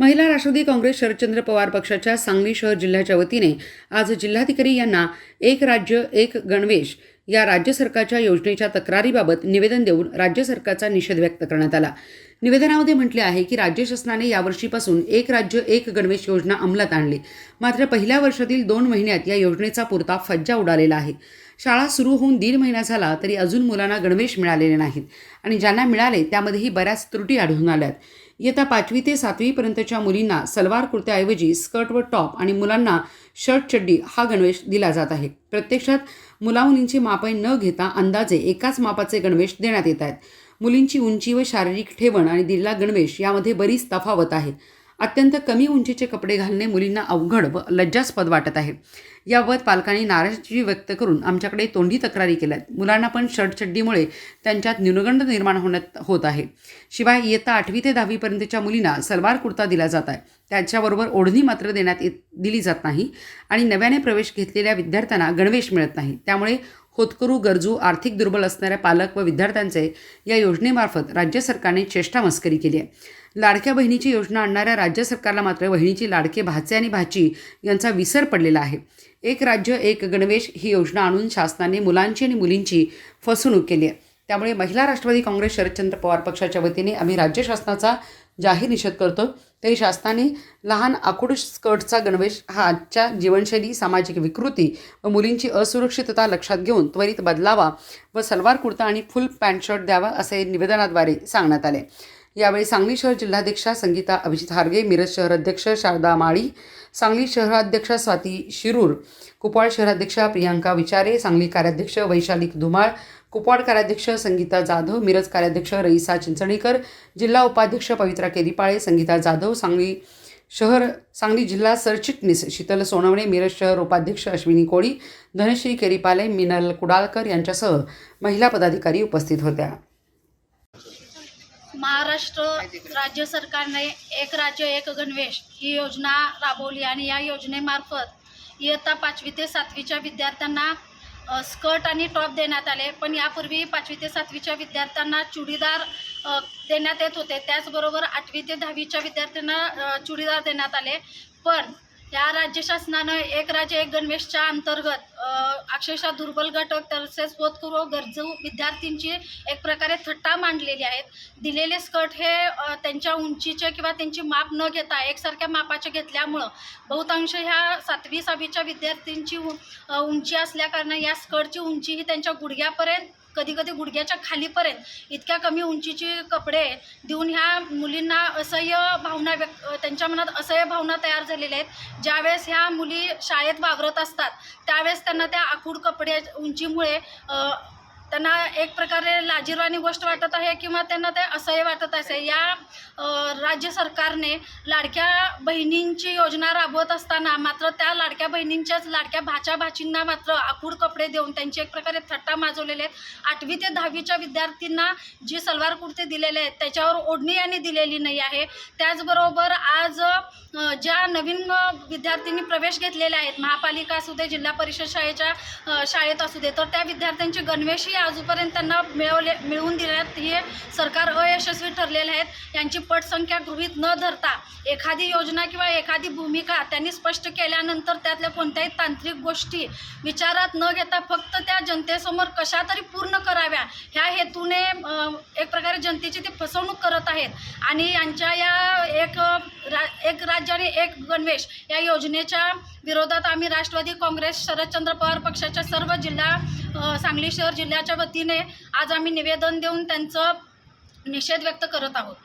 महिला राष्ट्रवादी काँग्रेस शरदचंद्र पवार पक्षाच्या सांगली शहर जिल्ह्याच्या वतीने आज जिल्हाधिकारी यांना एक राज्य एक गणवेश या राज्य सरकारच्या योजनेच्या तक्रारीबाबत निवेदन देऊन राज्य सरकारचा निषेध व्यक्त करण्यात आला. निवेदनामध्ये म्हटले आहे की राज्य शासनाने यावर्षीपासून एक राज्य एक गणवेश योजना अंमलात आणली. मात्र पहिल्या वर्षातील दोन महिन्यात या योजनेचा पुरता फज्जा उडालेला आहे. शाळा सुरू होऊन दीड महिना झाला तरी अजून मुलांना गणवेश मिळालेले नाहीत आणि ज्यांना मिळाले त्यामध्येही बऱ्याच त्रुटी आढळून आल्यात. इयत्ता पाचवी ते सातवीपर्यंतच्या मुलींना सलवार कुर्त्याऐवजी स्कर्ट व टॉप आणि मुलांना शर्ट चड्डी हा गणवेश दिला जात आहे. प्रत्यक्षात मुलामुलींची मापे न घेता अंदाजे एकाच मापाचे गणवेश देण्यात येत आहेत. मुलींची उंची व शारीरिक ठेवण आणि दिलेला गणवेश यामध्ये बरीच तफावत आहे. अत्यंत कमी उंचीचे कपडे घालणे मुलींना अवघड व लज्जास्पद वाटत आहे. याबाबत पालकांनी नाराजी व्यक्त करून आमच्याकडे तोंडी तक्रारी केल्यात मुलांना पण शर्ट चड्डीमुळे त्यांच्यात न्यूनगंड निर्माण होण्यात होत आहे. शिवाय इयत्ता आठवी ते दहावीपर्यंतच्या मुलींना सलवार कुर्ता दिला जात आहे. त्याच्याबरोबर ओढणी मात्र देण्यात येत दिली जात नाही आणि नव्याने प्रवेश घेतलेल्या विद्यार्थ्यांना गणवेश मिळत नाही. त्यामुळे होतकरू गरजू आर्थिक दुर्बल असणाऱ्या पालक व विद्यार्थ्यांचे या योजनेमार्फत राज्य सरकारने चेष्टा मस्करी केली आहे. लाडक्या बहिणीची योजना आणणाऱ्या राज्य सरकारला मात्र बहिणीची लाडके भाचे आणि भाची यांचा विसर पडलेला आहे. एक राज्य एक गणवेश ही योजना आणून शासनाने मुलांची आणि मुलींची फसवणूक केली आहे. त्यामुळे महिला राष्ट्रवादी काँग्रेस शरदचंद्र पवार पक्षाच्या वतीने आम्ही राज्य शासनाचा जाहीर निषेध करतो. तरी शासनाने लहान आखूड स्कर्टचा गणवेश हा आजच्या जीवनशैली सामाजिक विकृती व मुलींची असुरक्षितता लक्षात घेऊन त्वरित बदलावा व सलवार कुर्ता आणि फुल पॅन्ट शर्ट द्यावा असे निवेदनाद्वारे सांगण्यात आले. यावेळी सांगली शहर जिल्हाध्यक्षा संगीता अभिजित हार्गे मिरज शहर अध्यक्ष शारदा माळी सांगली शहराध्यक्षा स्वाती शिरूर कुपवाड शहराध्यक्षा प्रियांका विचारे सांगली कार्याध्यक्ष वैशाली धुमाळ कुपवाड कार्याध्यक्ष संगीता जाधव मिरज कार्याध्यक्ष रईसा चिंचणीकर जिल्हा उपाध्यक्ष पवित्रा केरीपाळे संगीता जाधव सांगली शहर सांगली जिल्हा सरचिटणीस शीतल सोनवणे मिरज शहर उपाध्यक्ष अश्विनी कोळी धनश्री केरीपाले मिनल कुडाळकर यांच्यासह महिला पदाधिकारी उपस्थित होत्या. महाराष्ट्र राज्य सरकारने एक राज्य एक गणवेश ही योजना राबवली आणि या योजनेमार्फत इयत्ता पाचवी ते सातवीच्या विद्यार्थ्यांना स्कर्ट आणि टॉप देण्यात आले. पण यापूर्वी पाचवी ते सातवीच्या विद्यार्थ्यांना चुडीदार देण्यात येत होते. त्याचबरोबर आठवी ते दहावीच्या विद्यार्थ्यांना चुडीदार देण्यात आले. पण ह्या राज्य शासनानं एक राज्य एक गणवेशच्या अंतर्गत अक्षरशः दुर्बल गट तसेच होतकरू गरजू विद्यार्थींची एक प्रकारे थट्टा मांडलेली आहेत. दिलेले स्कर्ट हे त्यांच्या उंचीचे किंवा त्यांची माप न घेता एकसारख्या मापाचे घेतल्यामुळं बहुतांश ह्या सातवी सहावीच्या विद्यार्थ्यांची उंची असल्याकारणाने या स्कर्टची उंची ही त्यांच्या गुडघ्यापर्यंत कधी कधी गुडघ्याच्या खालीपर्यंत इतक्या कमी उंचीचे कपडे देऊन ह्या मुलींना असह्य भावना व्यक्त त्यांच्या मनात असह्य भावना तयार झालेल्या आहेत. ज्यावेळेस ह्या मुली शाळेत वावरत असतात त्यावेळेस त्यांना त्या आखूड कपड्या उंचीमुळे त्यांना एक प्रकारे लाजीरवाणी गोष्ट वाटत आहे किंवा त्यांना ते असह्य वाटत असे. या राज्य सरकारने लाडक्या बहिणींची योजना राबवत असताना मात्र त्या लाडक्या बहिणींच्याच लाडक्या भाच्या भाचींना मात्र आखूड कपडे देऊन त्यांची एक प्रकारे थट्टा माजवलेले आहेत. आठवी ते दहावीच्या विद्यार्थ्यांना जी सलवार कुर्ते दिलेले आहेत त्याच्यावर ओढणी यांनी दिलेली नाही आहे. त्याचबरोबर आज ज्या नवीन विद्यार्थ्यांनी प्रवेश घेतलेले आहेत महापालिका असू दे जिल्हा परिषद शाळेच्या शाळेत असू दे तर त्या विद्यार्थ्यांची गणवेशी आजूपर्यंत त्यांना मिळवले मिळवून दिल्यात हे सरकार अयशस्वी ठरलेले आहेत. यांची पटसंख्या गृहीत न धरता एखादी योजना किंवा एखादी भूमिका त्यांनी स्पष्ट केल्यानंतर त्यातल्या कोणत्याही तांत्रिक गोष्टी विचारात न घेता फक्त त्या जनतेसमोर कशा तरी पूर्ण कराव्या ह्या हेतूने एक प्रकारे जनतेची ते फसवणूक करत आहेत. आणि यांच्या या एक रा एक राज्य आणि एक गणवेश या योजनेच्या विरोधात आम्ही राष्ट्रवादी काँग्रेस शरदचंद्र पवार पक्षाच्या सर्व जिल्हा सांगली शहर जिल्ह्याच्या वतीने आज आम्ही निवेदन देऊन त्यांचं निषेध व्यक्त करत आहोत.